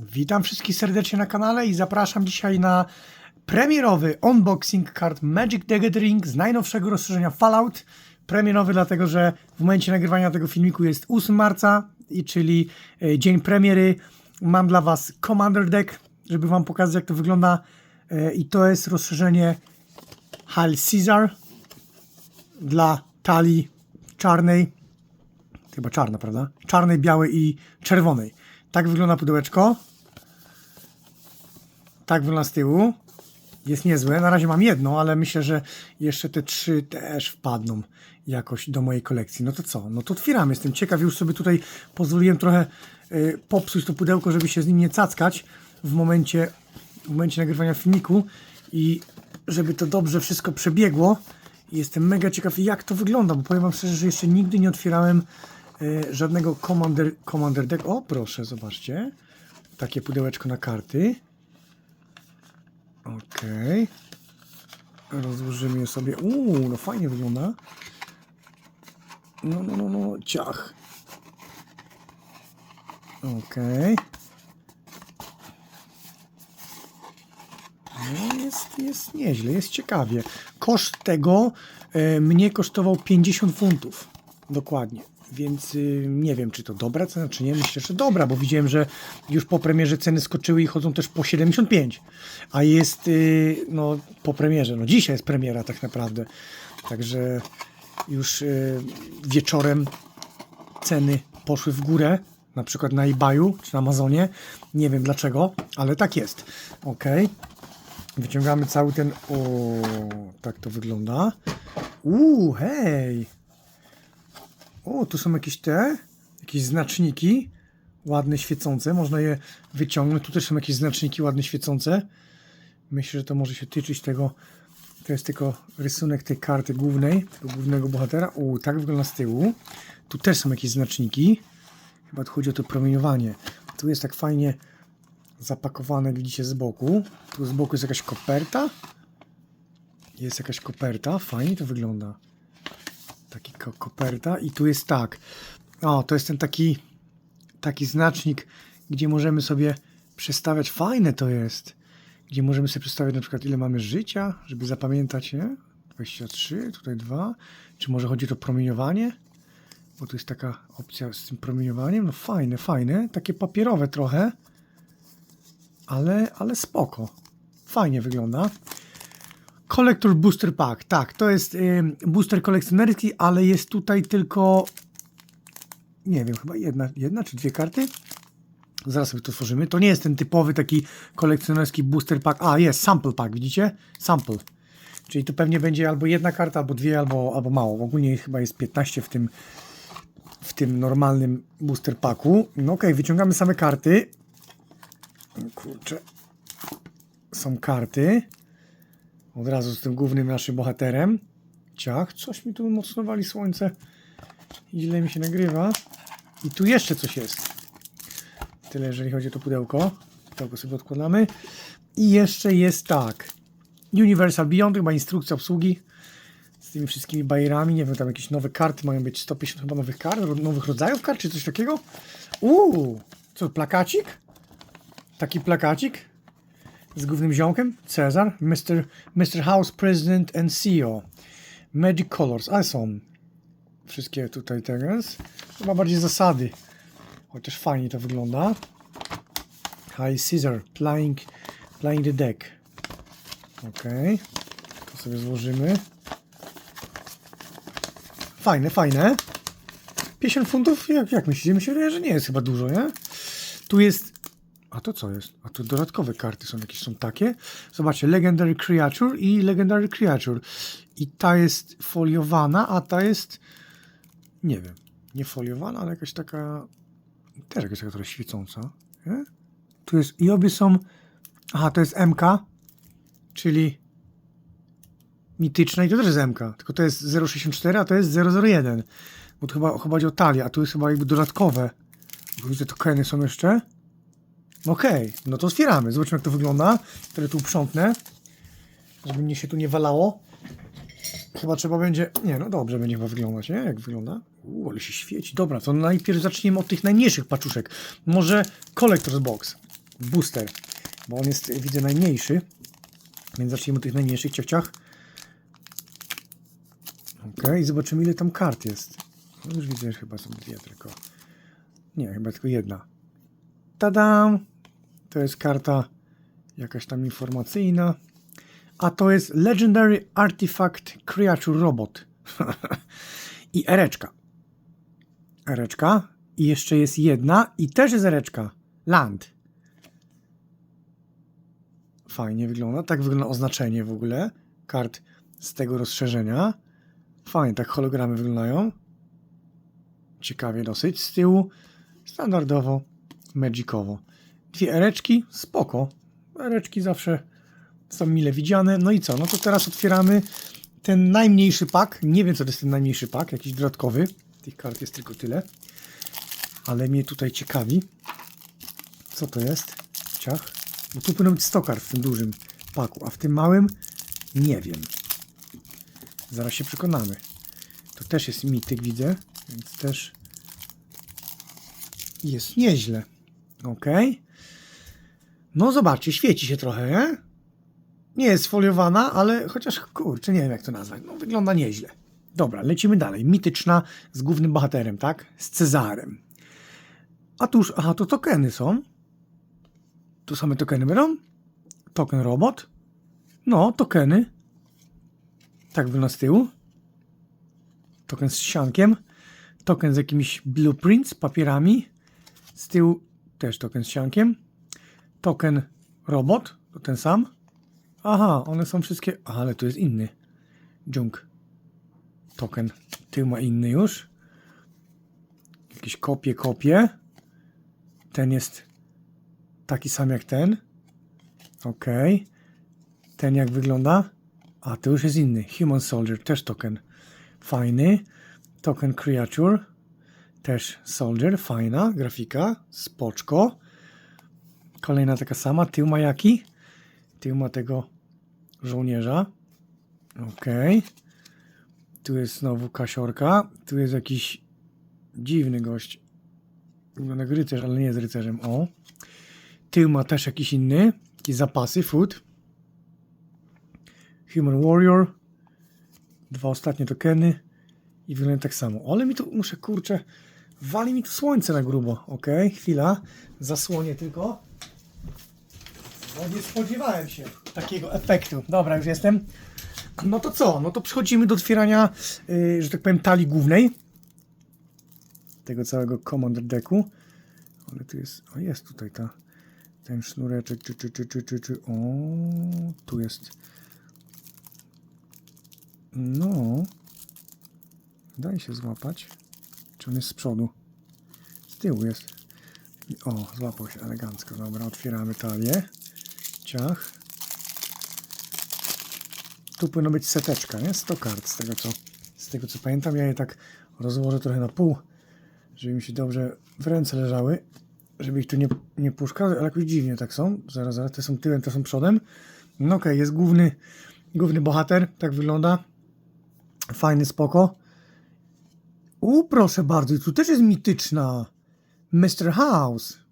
Witam wszystkich serdecznie na kanale i zapraszam dzisiaj na premierowy unboxing kart Magic the Gathering z najnowszego rozszerzenia Fallout. Premierowy dlatego, że w momencie nagrywania tego filmiku jest 8 marca, i czyli e, dzień premiery. Mam dla Was Commander Deck, żeby Wam pokazać jak to wygląda E, i to jest rozszerzenie Hail Caesar dla talii czarnej chyba czarna, prawda? Czarnej, białej i czerwonej. Tak wygląda pudełeczko. Tak wygląda z tyłu. Jest niezłe. Na razie mam jedno, ale myślę, że jeszcze te trzy też wpadną jakoś do mojej kolekcji. No to co? No to otwieramy. Jestem ciekaw. Już sobie tutaj pozwoliłem trochę y, popsuć to pudełko, żeby się z nim nie cackać w momencie, w momencie nagrywania filmiku i żeby to dobrze wszystko przebiegło. Jestem mega ciekaw, jak to wygląda, bo powiem Wam szczerze, że jeszcze nigdy nie otwierałem żadnego Commander, Commander Deck. O, proszę, zobaczcie. Takie pudełeczko na karty. Okej. Rozłożymy je sobie. Uuu, no fajnie wygląda. No, no, no, no, ciach. Okej. No, jest, jest nieźle, jest ciekawie. Koszt tego e, mnie kosztował 50 funtów. Dokładnie. Więc y, nie wiem, czy to dobra cena, czy nie. Myślę, że dobra, bo widziałem, że już po premierze ceny skoczyły i chodzą też po 75. A jest y, no, po premierze. No dzisiaj jest premiera tak naprawdę. Także już y, wieczorem ceny poszły w górę. Na przykład na eBayu czy na Amazonie. Nie wiem dlaczego, ale tak jest. Ok. Wyciągamy cały ten. O, tak to wygląda. Uuu, hej! O, tu są jakieś te, jakieś znaczniki ładne, świecące. Można je wyciągnąć. Tu też są jakieś znaczniki ładne, świecące. Myślę, że to może się tyczyć tego. To jest tylko rysunek tej karty głównej, tego głównego bohatera. O, tak wygląda z tyłu. Tu też są jakieś znaczniki. Chyba tu chodzi o to promieniowanie. Tu jest tak fajnie zapakowane, widzicie, z boku. Tu z boku jest jakaś koperta. Jest jakaś koperta. Fajnie to wygląda. Taki ko koperta. I tu jest tak. O, to jest ten taki taki znacznik, gdzie możemy sobie przestawiać. Fajne to jest. Gdzie możemy sobie przestawiać na przykład ile mamy życia, żeby zapamiętać, nie? 23, tutaj 2. Czy może chodzi o promieniowanie? Bo tu jest taka opcja z tym promieniowaniem. No fajne, fajne. Takie papierowe trochę ale, ale spoko. Fajnie wygląda. Collector Booster Pack. Tak, to jest y, booster kolekcjonerski, ale jest tutaj tylko nie wiem, chyba jedna, jedna czy dwie karty. Zaraz sobie to tworzymy. To nie jest ten typowy taki kolekcjonerski booster pack. A, jest sample pack, widzicie? Sample. Czyli tu pewnie będzie albo jedna karta, albo dwie, albo, albo mało. Ogólnie chyba jest 15 w tym w tym normalnym booster packu. No okej, okay, wyciągamy same karty. Kurczę. Są karty. Od razu z tym głównym naszym bohaterem. Ciach, coś mi tu mocno wali słońce. Ile mi się nagrywa. I tu jeszcze coś jest. Tyle, jeżeli chodzi o to pudełko. Pudełko sobie odkładamy. I jeszcze jest tak. Universal Beyond, chyba instrukcja obsługi z tymi wszystkimi bajerami. Nie wiem, tam jakieś nowe karty mają być 150 chyba nowych kart, nowych rodzajów kart, czy coś takiego. Uuu, co, plakacik? taki plakacik z głównym ziomkiem, Cezar, Mr. Mr. House President and CEO. Magic Colors, ale są wszystkie tutaj teraz. Chyba bardziej zasady, chociaż fajnie to wygląda. High Caesar, playing, playing the deck. Ok, to sobie złożymy. Fajne, fajne. 50 funtów? Jak, jak myślicie? Myślę, że nie jest chyba dużo, nie? Tu jest to co jest? A tu dodatkowe karty są jakieś, są takie. Zobaczcie, Legendary Creature i Legendary Creature. I ta jest foliowana, a ta jest, nie wiem, nie foliowana, ale jakaś taka, też jakaś taka trochę świecąca. Nie? Tu jest, i obie są, aha, to jest MK, czyli mityczna i to też jest MK, tylko to jest 064, a to jest 001. Bo to chyba, chodzi o talię, a tu jest chyba jakby dodatkowe. Widzę, tokeny są jeszcze. Okej, okay, no to otwieramy. Zobaczmy jak to wygląda. Tyle tu uprzątnę, żeby mnie się tu nie walało. Chyba trzeba będzie... Nie, no dobrze będzie chyba wyglądać, nie? Jak wygląda? Uuu, ale się świeci. Dobra, to najpierw zacznijmy od tych najmniejszych paczuszek. Może Collector's Box. booster, bo on jest, widzę, najmniejszy. Więc zacznijmy od tych najmniejszych ciach. Okej, zobaczymy ile tam kart jest. No już widzę, że chyba są dwie tylko. Nie, chyba tylko jedna. Tadam! To jest karta jakaś tam informacyjna. A to jest Legendary Artifact Creature Robot. I ereczka. Ereczka. I jeszcze jest jedna. I też jest ereczka. Land. Fajnie wygląda. Tak wygląda oznaczenie w ogóle kart z tego rozszerzenia. Fajnie, tak hologramy wyglądają. Ciekawie dosyć. Z tyłu standardowo, magicowo. Ereczki, spoko. Ereczki zawsze są mile widziane. No i co? No to teraz otwieramy ten najmniejszy pak. Nie wiem, co to jest ten najmniejszy pak, jakiś dodatkowy. Tych kart jest tylko tyle. Ale mnie tutaj ciekawi. Co to jest? Ciach. Bo tu powinno być 100 kart w tym dużym paku, a w tym małym nie wiem. Zaraz się przekonamy. To też jest mityk, widzę, więc też jest nieźle. Ok. No zobaczcie, świeci się trochę, nie? Nie jest foliowana, ale chociaż kurczę, nie wiem jak to nazwać. No wygląda nieźle. Dobra, lecimy dalej. Mityczna z głównym bohaterem, tak? Z Cezarem. A tuż, aha, to tokeny są. Tu same tokeny będą? Token robot? No, tokeny. Tak wygląda z tyłu. Token z siankiem. Token z jakimiś blueprints, papierami. Z tyłu też token z siankiem. Token robot, to ten sam. Aha, one są wszystkie. Ale tu jest inny. Junk. Token. Tył ma inny już. Jakieś kopie, kopie. Ten jest taki sam jak ten. Ok. Ten jak wygląda? A, to już jest inny. Human Soldier, też token. Fajny. Token Creature. Też Soldier, fajna grafika. Spoczko. Kolejna taka sama. Tył ma jaki? Tył ma tego żołnierza. Ok. Tu jest znowu kasiorka. Tu jest jakiś dziwny gość. Wygląda jak rycerz, ale nie jest rycerzem. O. Tył ma też jakiś inny. Jakieś zapasy, food. Human Warrior. Dwa ostatnie tokeny. I wygląda tak samo. Ale mi tu, muszę, kurczę, wali mi tu słońce na grubo. Ok, chwila. Zasłonię tylko. Bo nie spodziewałem się takiego efektu. Dobra, już jestem. No to co? No to przechodzimy do otwierania, yy, że tak powiem, talii głównej. Tego całego Commander decku. Ale tu jest, o jest tutaj ta, ten sznureczek, czy, czy, czy, czy, czy, czy, o, tu jest. No, daje się złapać. Czy on jest z przodu? Z tyłu jest. O, złapał się elegancko. Dobra, otwieramy talię. Ciach. Tu powinno być seteczka, nie? 100 kart z tego co, z tego co pamiętam. Ja je tak rozłożę trochę na pół, żeby mi się dobrze w ręce leżały, żeby ich tu nie, nie puszkać, ale jakoś dziwnie tak są. Zaraz, zaraz, te są tyłem, te są przodem. No okej, okay, jest główny, główny bohater, tak wygląda. Fajny, spoko. U, proszę bardzo, tu też jest mityczna. Mr. House.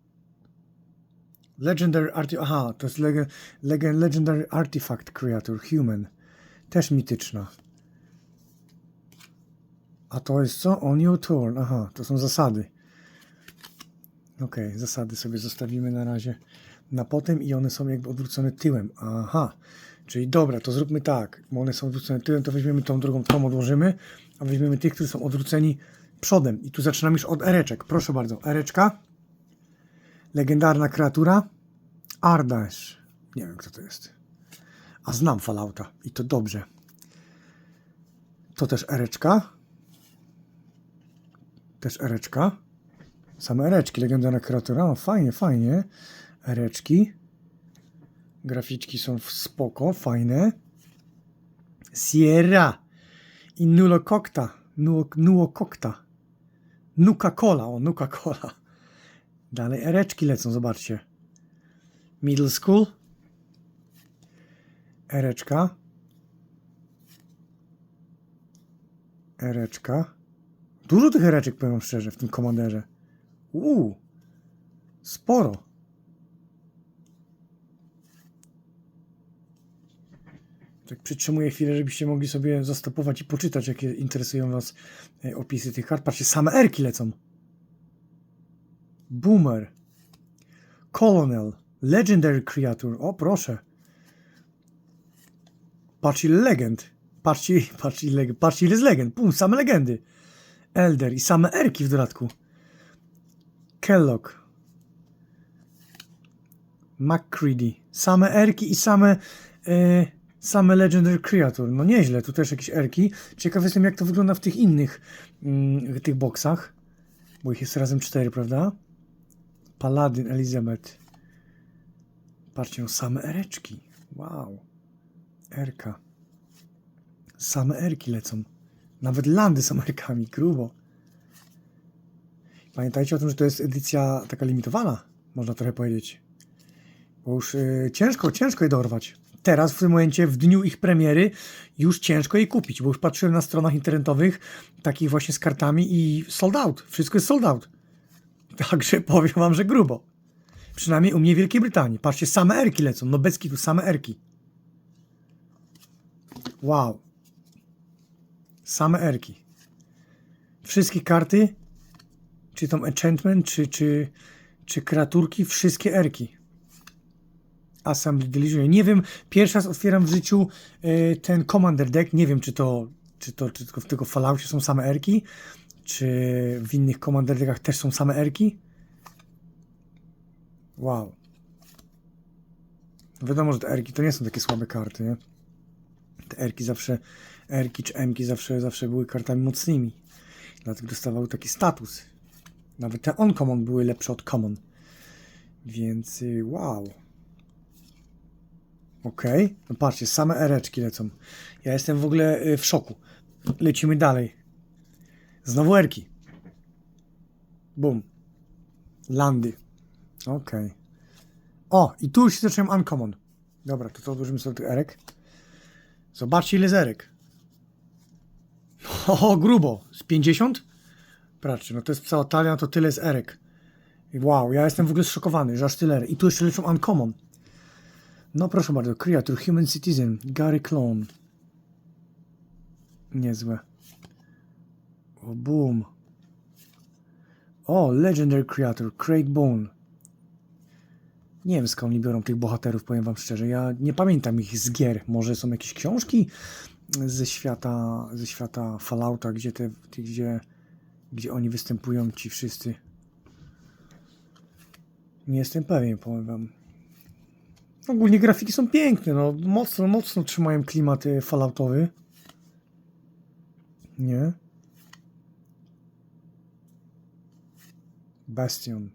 Legendary Artifact. Aha, to jest leg leg Legendary Artifact Creator Human. Też mityczna. A to jest co? On your turn. Aha, to są zasady. Ok, zasady sobie zostawimy na razie na potem i one są jakby odwrócone tyłem. Aha, czyli dobra, to zróbmy tak. Bo one są odwrócone tyłem, to weźmiemy tą drugą, tą odłożymy, a weźmiemy tych, którzy są odwróceni przodem. I tu zaczynamy już od ereczek. Proszę bardzo, ereczka. Legendarna kreatura. Ardash. Nie wiem, kto to jest. A znam Fallouta i to dobrze. To też ereczka. Też ereczka. Same ereczki, legendarna kreatura. O, fajnie, fajnie. Ereczki. Graficzki są w spoko, fajne. Sierra. I Nulo Kokta. Nuo, Nuo Kokta. Nuka Cola, o Nuka Cola. Dalej ereczki lecą, zobaczcie. Middle school. Ereczka. Ereczka. Dużo tych ereczek, powiem szczerze, w tym komanderze. Uuu. Sporo. Tak przytrzymuję chwilę, żebyście mogli sobie zastopować i poczytać, jakie interesują Was e, opisy tych kart. Patrzcie, same erki lecą. Boomer. Colonel. Legendary Creature. O, proszę. Patrzcie, ile legend. Patrzcie, patrzcie, ile, patrzcie, ile z legend. Pum, same legendy. Elder i same erki w dodatku. Kellogg. McCready. Same erki i same, e, same Legendary Creature. No nieźle, tu też jakieś erki. Ciekaw jestem, jak to wygląda w tych innych mm, tych boksach. Bo ich jest razem cztery, prawda? Paladin, Elizabeth. Patrzcie, no same ereczki. Wow. Erka. Same erki lecą. Nawet landy są erkami, grubo. Pamiętajcie o tym, że to jest edycja taka limitowana, można trochę powiedzieć. Bo już y, ciężko, ciężko je dorwać. Teraz, w tym momencie, w dniu ich premiery, już ciężko je kupić, bo już patrzyłem na stronach internetowych, takich właśnie z kartami i sold out. Wszystko jest sold out. Także powiem wam, że grubo. Przynajmniej u mnie w Wielkiej Brytanii. Patrzcie, same erki lecą. No bez kitu, same erki. Wow. Same erki. Wszystkie karty, czy tą enchantment, czy, czy, czy kreaturki, wszystkie erki. Assembly Delusion. Nie wiem, pierwszy raz otwieram w życiu y, ten Commander Deck. Nie wiem, czy to, czy to czy tylko w w Falloutie są same erki, czy w innych Commander Deckach też są same erki. Wow. Wiadomo, że te erki to nie są takie słabe karty, nie? Te erki zawsze, erki czy emki zawsze, zawsze były kartami mocnymi. Dlatego dostawały taki status. Nawet te uncommon były lepsze od common. Więc y, wow. Okej. Okay. No patrzcie, same ereczki lecą. Ja jestem w ogóle y, w szoku. Lecimy dalej. Znowu erki. Bum. Landy. Okej. Okay. O, i tu już się zacząłem uncommon. Dobra, to co odłożymy sobie tych erek. Zobaczcie ile zerek. O, grubo. Z 50? Patrzcie, no to jest cała talia, to tyle z erek. Wow, ja jestem w ogóle zszokowany, że aż tyle. I tu jeszcze leczą uncommon. No proszę bardzo, Creature, Human Citizen, Gary Clone. Niezłe. O, boom. O, Legendary Creator, Craig Bone. Nie wiem skąd oni biorą tych bohaterów, powiem wam szczerze. Ja nie pamiętam ich z gier. Może są jakieś książki ze świata, ze świata Fallouta, gdzie te, gdzie, gdzie oni występują, ci wszyscy. Nie jestem pewien, powiem wam. Ogólnie grafiki są piękne, no mocno, mocno trzymają klimat y, falloutowy. Nie? Bastion.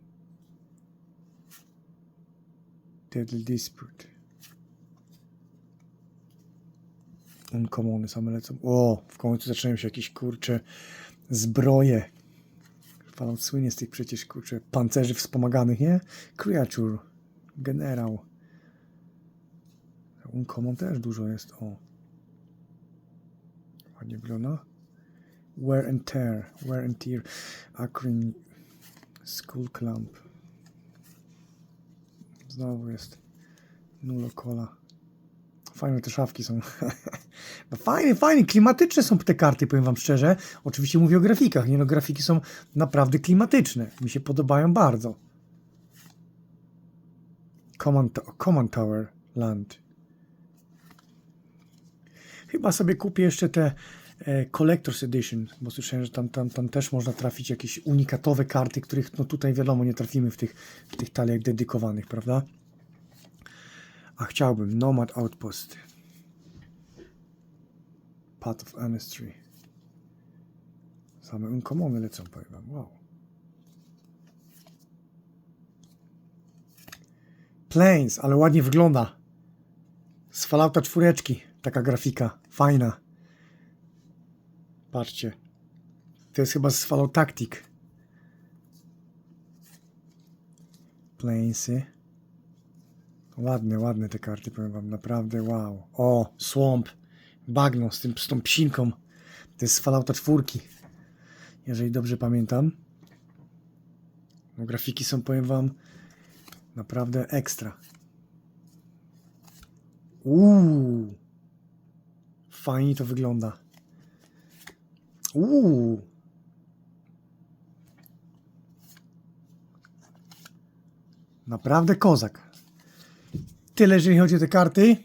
Deadly Dispute. Uncommony same lecą. O, w końcu zaczynają się jakieś kurcze zbroje. Fallout słynie z tych przecież kurcze pancerzy wspomaganych, nie? Creature. Generał. Uncommon też dużo jest. O. Ładnie wygląda. Wear and tear. Wear and tear. Akron. Skull Clamp. Znowu jest. Nulo Cola. Fajne te szafki są. no fajnie, fajnie. Klimatyczne są te karty, powiem wam szczerze. Oczywiście mówię o grafikach. Nie no, grafiki są naprawdę klimatyczne. Mi się podobają bardzo. Command, Command Tower Land. Chyba sobie kupię jeszcze te Collector's Edition, bo słyszałem, że tam, tam, tam też można trafić jakieś unikatowe karty, których no tutaj wiadomo nie trafimy w tych, w tych taliach dedykowanych, prawda? A chciałbym Nomad Outpost. Path of Anestry. Same uncommony lecą, powiem wam. Wow. Planes, ale ładnie wygląda. Z Fallouta czwóreczki. Taka grafika. Fajna. Patrzcie. To jest chyba z Fallout Tactic. Planesy. Ładne, ładne te karty, powiem wam. Naprawdę wow. O, Swamp. Bagno z, tym, z tą psinką. To jest z Fallouta czwórki. Jeżeli dobrze pamiętam. No, grafiki są, powiem wam, naprawdę ekstra. Uuu. fajnie to wygląda. Uuu. Naprawdę kozak. Tyle, jeżeli chodzi o te karty.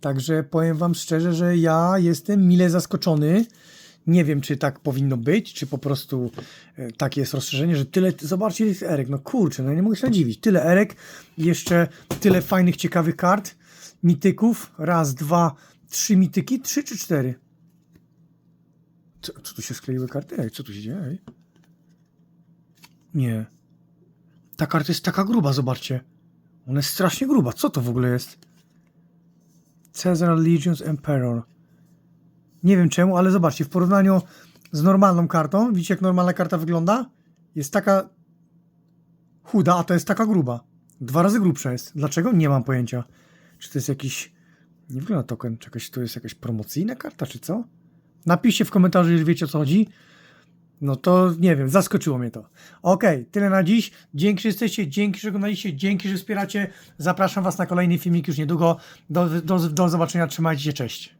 Także powiem Wam szczerze, że ja jestem mile zaskoczony. Nie wiem, czy tak powinno być, czy po prostu e, takie jest rozszerzenie, że tyle. Zobaczcie, jest erek. No kurczę, no nie mogę się nadziwić. Tyle erek, jeszcze tyle fajnych, ciekawych kart, mityków. Raz, dwa, trzy mityki, trzy czy cztery. Co, co tu się skleiły karty? Ej, co tu się dzieje? Ej. Nie. Ta karta jest taka gruba, zobaczcie. Ona jest strasznie gruba. Co to w ogóle jest? Caesar Legions Emperor. Nie wiem czemu, ale zobaczcie, w porównaniu z normalną kartą, widzicie jak normalna karta wygląda? Jest taka chuda, a to jest taka gruba. Dwa razy grubsza jest. Dlaczego? Nie mam pojęcia. Czy to jest jakiś... Nie wygląda token, czy to jest jakaś promocyjna karta, czy co? Napiszcie w komentarzu, jeżeli wiecie o co chodzi. No to nie wiem, zaskoczyło mnie to. Okej, tyle na dziś. Dzięki, że jesteście, dzięki, że oglądaliście, dzięki, że wspieracie. Zapraszam Was na kolejny filmik już niedługo. Do, do, do zobaczenia, trzymajcie się, cześć.